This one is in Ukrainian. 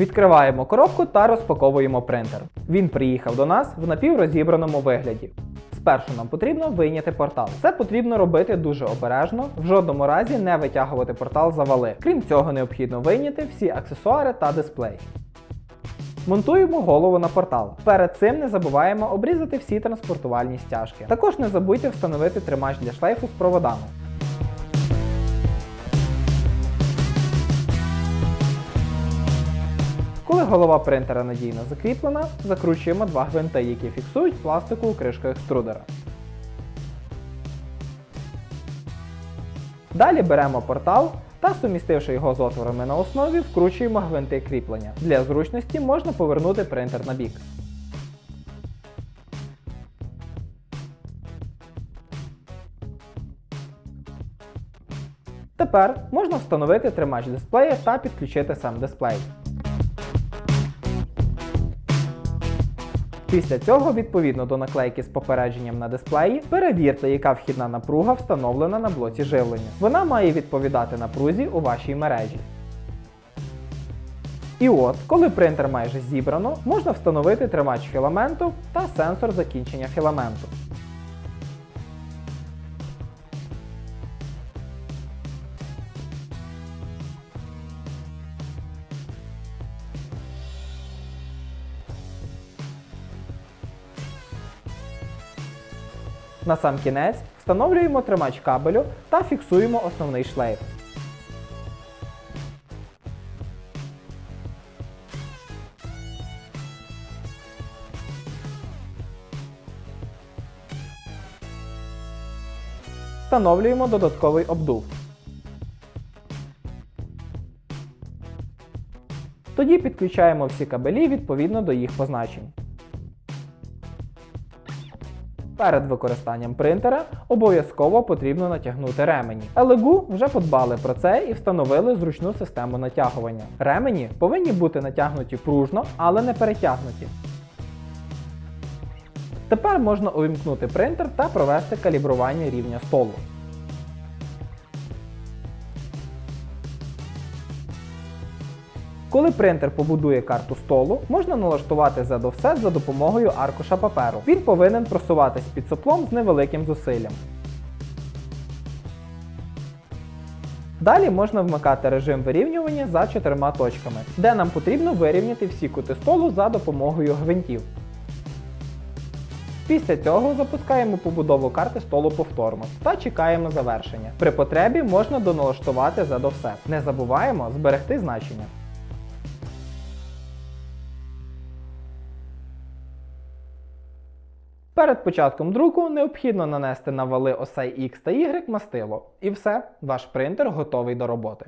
Відкриваємо коробку та розпаковуємо принтер. Він приїхав до нас в напіврозібраному вигляді. Спершу нам потрібно вийняти портал. Це потрібно робити дуже обережно, в жодному разі не витягувати портал за вали. Крім цього, необхідно вийняти всі аксесуари та дисплей. Монтуємо голову на портал. Перед цим не забуваємо обрізати всі транспортувальні стяжки. Також не забудьте встановити тримач для шлейфу з проводами. Голова принтера надійно закріплена, закручуємо два гвинти, які фіксують пластикову кришку екструдера. Далі беремо портал та, сумістивши його з отворами на основі, вкручуємо гвинти кріплення. Для зручності можна повернути принтер на бік. Тепер можна встановити тримач дисплея та підключити сам дисплей. Після цього, відповідно до наклейки з попередженням на дисплеї, перевірте, яка вхідна напруга встановлена на блоці живлення. Вона має відповідати напрузі у вашій мережі. І от, коли принтер майже зібрано, можна встановити тримач філаменту та сенсор закінчення філаменту. На сам кінець встановлюємо тримач кабелю та фіксуємо основний шлейф. Встановлюємо додатковий обдув. Тоді підключаємо всі кабелі відповідно до їх позначень. Перед використанням принтера обов'язково потрібно натягнути ремені. Елегу вже подбали про це і встановили зручну систему натягування. Ремені повинні бути натягнуті пружно, але не перетягнуті. Тепер можна увімкнути принтер та провести калібрування рівня столу. Коли принтер побудує карту столу, можна налаштувати Z offset за допомогою аркуша паперу. Він повинен просуватись під соплом з невеликим зусиллям. Далі можна вмикати режим вирівнювання за чотирма точками, де нам потрібно вирівняти всі кути столу за допомогою гвинтів. Після цього запускаємо побудову карти столу повторно та чекаємо завершення. При потребі можна доналаштувати Z offset. Не забуваємо зберегти значення. Перед початком друку необхідно нанести на вали осей X та Y мастило. І все, ваш принтер готовий до роботи.